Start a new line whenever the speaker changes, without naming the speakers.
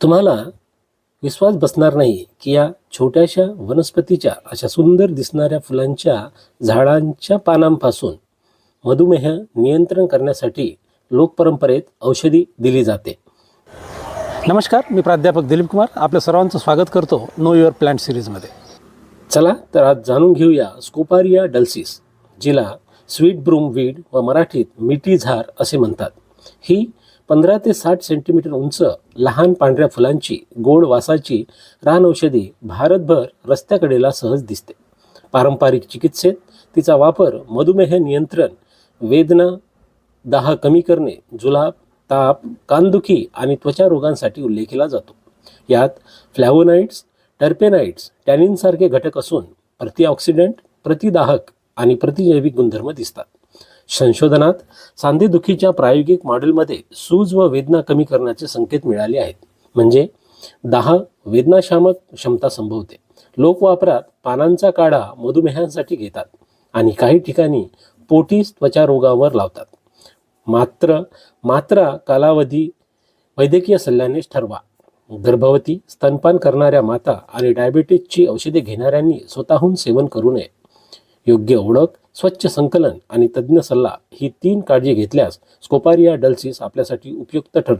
तुम्हाला विश्वास बसणार नाही की या छोट्याशा वनस्पतीच्या अशा सुंदर दिसणाऱ्या फुलांच्या झाडांच्या पानांपासून मधुमेह नियंत्रण करण्यासाठी लोकपरंपरेत औषधी दिली जाते.
नमस्कार मी प्राध्यापक दिलीप कुमार. आपल्या सर्वांचं स्वागत करतो नो युअर प्लांट सिरीजमध्ये
चला तर आज जाणून घेऊया स्कोपारिया डल्सिस जिला स्वीट ब्रूम वीड व मराठीत मिठी झार असे म्हणतात. ही पंधरा ते साठ सेंटीमीटर उंच लहान पांढऱ्या फुलांची गोड वासाची रानौषधी भारतभर रस्त्याकडेला सहज दिसते. पारंपरिक चिकित्सेत तिचा वापर मधुमेह नियंत्रण वेदना दाह कमी करणे जुलाब ताप कानदुखी आणि त्वचा रोगांसाठी उल्लेख केला जातो. यात फ्लॅवोनाइड्स टर्पेनाइड्स टॅनिनसारखे घटक असून प्रतिऑक्सिडंट प्रतिदाहक आणि प्रतिजैविक गुणधर्म दिसतात. संशोधनात सांधेदुखीच्या प्रायोगिक मॉडेलमध्ये सूज व वेदना कमी करण्याचे संकेत मिळाले आहेत. म्हणजे दहा वेदनाशामक क्षमता संभवते. लोक वापरात पानांचा काढा मधुमेहांसाठी घेतात आणि काही ठिकाणी पोटी त्वचा रोगावर लावतात. मात्र मात्रा कालावधी वैद्यकीय सल्ल्यानेच ठरवा. गर्भवती स्तनपान करणाऱ्या माता आणि डायबेटीसची औषधे घेणाऱ्यांनी स्वतःहून सेवन करू नये. योग्य ओळख स्वच्छ संकलन आणि तज्ज्ञ सल्ला ही तीन काळजी घेतल्यास स्कोपारिया डल्सिस आपल्यासाठी उपयुक्त ठरते